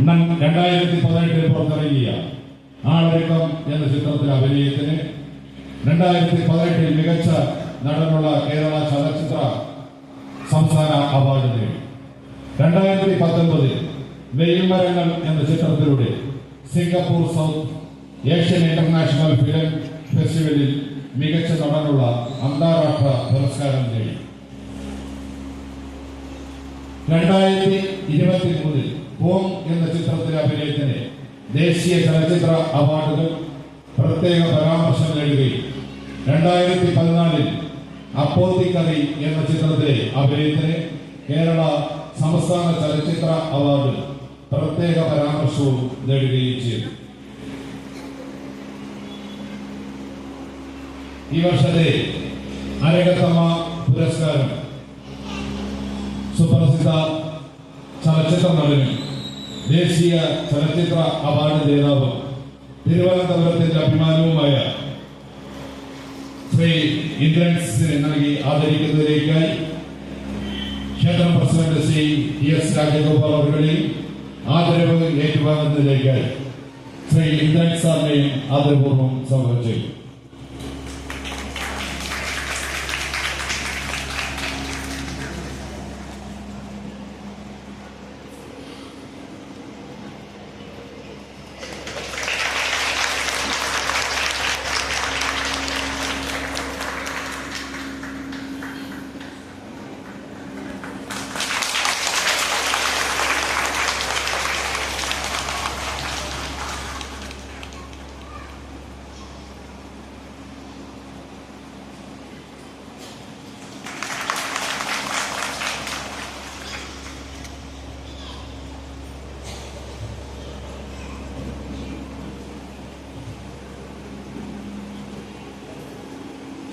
രണ്ടായിരത്തി പതിനെട്ടിൽ പുറത്തിറങ്ങിയ ആളൊരുക്കം എന്ന ചിത്രത്തിലെ അഭിനയത്തിന് രണ്ടായിരത്തി പതിനെട്ടിൽ മികച്ച നടനുള്ള കേരള ചലച്ചിത്ര സംസ്ഥാന അവാർഡ് നേടി. രണ്ടായിരത്തി പത്തൊൻപതിൽ വെയിൽമരങ്ങൾ എന്ന ചിത്രത്തിലൂടെ Singapore south Asian international film ഫെസ്റ്റിവലിൽ മികച്ച നടനുള്ള അന്താരാഷ്ട്ര പുരസ്കാരം നേടി. രണ്ടായിരത്തി ഹോം എന്ന ചിത്രത്തിലെ അഭിനയത്തിന് ദേശീയ ചലച്ചിത്ര അവാർഡുകൾ പ്രത്യേക പരാമർശം നേടുകയും രണ്ടായിരത്തി പതിനാലിൽ അപ്പോത്തിക്കറി എന്ന ചിത്രത്തിലെ അഭിനയത്തിന് കേരള സംസ്ഥാന ചലച്ചിത്ര അവാർഡ് പ്രത്യേക പരാമർശവും നേടുകയും ചെയ്തു. ഈ വർഷത്തെ അരകത്തമ്മ പുരസ്കാരം സുപ്രസിദ്ധ ചലച്ചിത്ര നടനും ദേശീയ ചലച്ചിത്ര അവാർഡ് ജേതാവും തിരുവനന്തപുരത്തിന്റെ അഭിമാനവുമായ ശ്രീ ഇന്ദ്രൻസിനെ നൽകി ആദരിക്കുന്നതിലേക്കായി ക്ഷേത്രം president Shri T S Rajagopal അവരുടെയും ആദരവ് ഏറ്റുവാങ്ങുന്നതിലേക്കായി ശ്രീ ഇന്ദ്രൻ സാറിനെയും ആദരപൂർവം സ്വാഗതം ചെയ്യും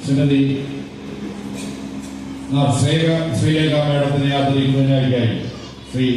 ശ്രീമതി ശ്രീലേഖ മേഡത്തിനെ ആദരിക്കുന്നതിനായി ശ്രീ